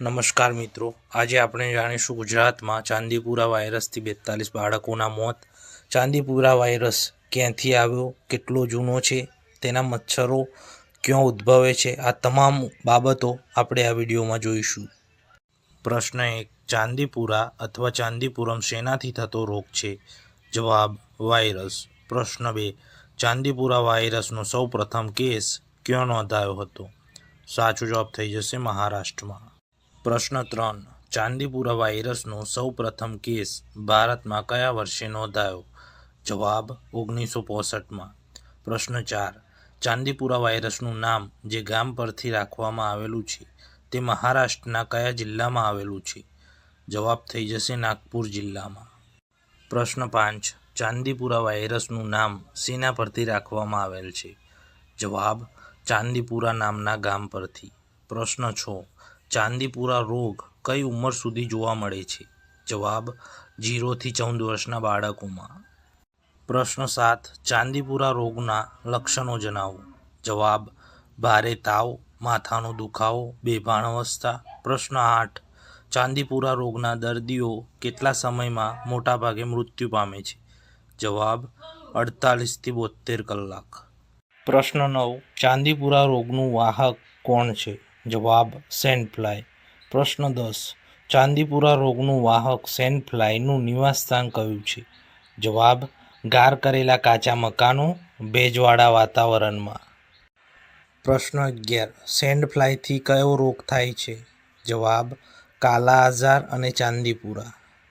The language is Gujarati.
નમસ્કાર મિત્રો. આજે આપણે જાણીશું ગુજરાતમાં ચાંદીપુરા વાયરસથી બેતાલીસ બાળકોના મોત. ચાંદીપુરા વાયરસ ક્યાંથી આવ્યો? કેટલો જૂનો છે? તેના મચ્છરો ક્યાં ઉદ્ભવે છે? આ તમામ બાબતો આપણે આ વિડીયોમાં જોઈશું. પ્રશ્ન એક, ચાંદીપુરા અથવા ચાંદીપુરમ શેનાથી થતો રોગ છે? જવાબ, વાયરસ. પ્રશ્ન બે, ચાંદીપુરા વાયરસનો સૌ પ્રથમ કેસ ક્યાં નોંધાયો હતો? સાચો જવાબ થઈ જશે મહારાષ્ટ્રમાં. પ્રશ્ન ત્રણ. ચાંદીપુરા વાયરસનો સૌ પ્રથમ કેસ ભારતમાં કયા વર્ષે નોંધાયો? જવાબ ઓગણીસો પોસઠમાં. પ્રશ્ન ચાર. ચાંદીપુરા વાયરસનું નામ જે ગામ પરથી રાખવામાં આવેલું છે, તે મહારાષ્ટ્રના કયા જિલ્લામાં આવેલું છે? જવાબ થઈ જશે નાગપુર જિલ્લામાં. પ્રશ્ન પાંચ. ચાંદીપુરા વાયરસનું નામ સેના પરથી રાખવામાં આવેલ છે? જવાબ ચાંદીપુરા નામના ગામ પરથી. પ્રશ્ન છ. ચાંદીપુરા રોગ કઈ ઉંમર સુધી જોવા મળે છે? જવાબ જીરોથી ચૌદ વર્ષના બાળકોમાં. પ્રશ્ન સાત, ચાંદીપુરા રોગના લક્ષણો જણાવો. જવાબ, ભારે તાવ, માથાનો દુખાવો, બેભાન અવસ્થા. પ્રશ્ન આઠ, ચાંદીપુરા રોગના દર્દીઓ કેટલા સમયમાં મોટાભાગે મૃત્યુ પામે છે? જવાબ અડતાલીસથી બોતેર કલાક. પ્રશ્ન નવ, ચાંદીપુરા રોગનું વાહક કોણ છે? જવાબ સેન્ડફ્લાય પ્રશ્ન દસ, ચાંદીપુરા રોગનું વાહક સેન્ડફ્લાયનું નિવાસસ્થાન કયું છે? જવાબ, ગાર કરેલા કાચા મકાનો, ભેજવાળા વાતાવરણમાં. પ્રશ્ન અગિયાર સેન્ડ ફ્લાયથી કયો રોગ થાય છે? જવાબ, કાલા આઝાર અને ચાંદીપુરા.